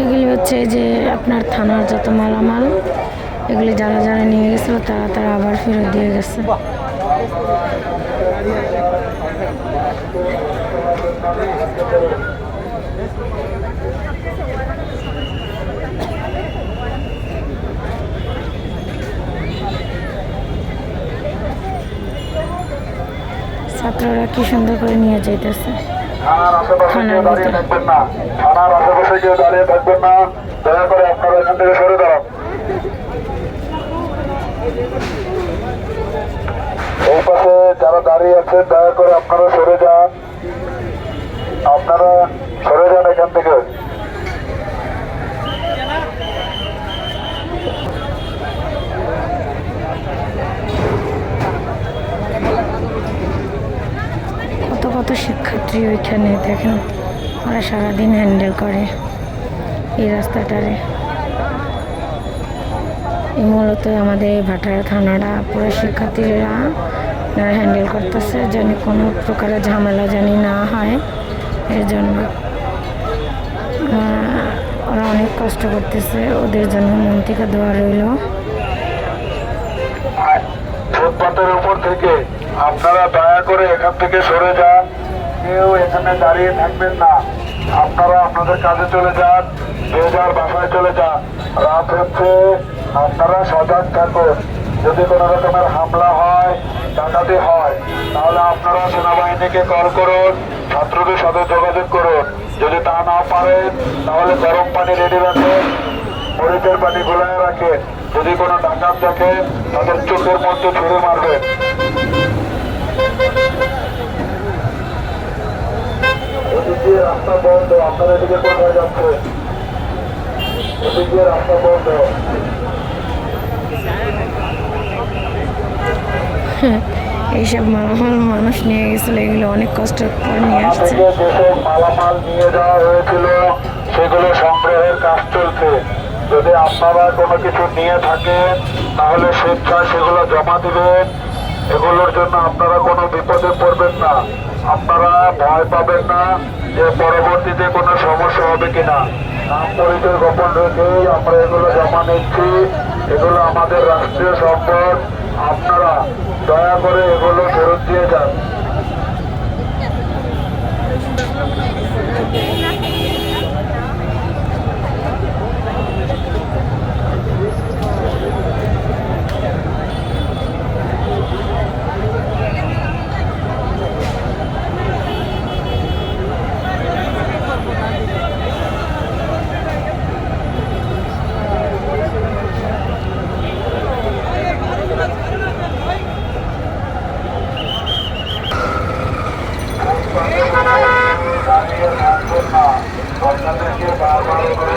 এগুলি হচ্ছে যে আপনার থানার যত মালামাল, এগুলি যারা যারা নিয়ে গেছিল তারা তারা আবার ফেরত দিয়ে গেছে। ছাত্ররা কি সুন্দর করে নিয়ে যাইতেছে। থানার আশেপাশে কেউ দাঁড়িয়ে থাকবেন না। থানার আশেপাশে কেউ দাঁড়িয়ে থাকবেন না। দয়া করে আপনারা এখান থেকে সরে দাঁড়ান। এই পাশে যারা দাঁড়িয়ে আছেন দয়া করে আপনারা সরে যান। আপনারা সরে যান এখান থেকে। কত কত শিক্ষার্থী ওইখানে, দেখেন ওরা সারাদিন হ্যান্ডেল করে এই রাস্তাটারে। এই মূলত আমাদের ভাটারা থানারা পুরো শিক্ষার্থীরা হ্যান্ডেল করতেছে, যেন কোনো প্রকারের ঝামেলা জানি না হয়, এর জন্য। ওরা অনেক কষ্ট করতেছে, ওদের জন্য মন থেকে দোয়া রইল। আপনারা দয়া করে এখান থেকে সরে যান। কেউ এখানে দাঁড়িয়ে থাকবেন না। আপনারা আপনাদের কাজে চলে যান, যে যার বাসায় চলে যান। রাত হচ্ছে, আপনারা সজাগ থাকুন। যদি কোনো রকমের হামলা হয়, ডাকাতি হয়, তাহলে আপনারা সেনাবাহিনীকে কল করুন, ছাত্রদের সাথে যোগাযোগ করুন। যদি তা না পারেন, তাহলে গরম পানি রেডি রাখুন, মরিচের পানি গোলায় রাখেন। যদি কোনো ডাকাত দেখে তাদের চোখের মধ্যে ছুড়ে মারবেন এদিক দিয়ে রাস্তা বন্ধ আপনার এদিকে কোথায় যাচ্ছে এদিক রাস্তা বন্ধ। এইসব মালামাল মানুষ নিয়ে গেছিল এগুলো অনেক কষ্টের পর নিয়ে আসছে। যেসব মালামাল নিয়ে যাওয়া হয়েছিল সেগুলো সংগ্রহের কাজ চলছে। যদি আপনারা কোনো কিছু নিয়ে থাকেন তাহলে স্বেচ্ছায় সেগুলো জমা দিবেন। এগুলোর জন্য আপনারা কোনো বিপদে পড়বেন না। আপনারা ভয় পাবেন না। যে পরবর্তীতে কোনো সমস্যা হবে কিনা, নাম, পরিচয় গোপন রেখে আমরা এগুলো জমা নিচ্ছি। এগুলো আমাদের রাষ্ট্রীয় সম্পদ। আপনারা দয়া করে এগুলো ফেরত দিয়ে যান। और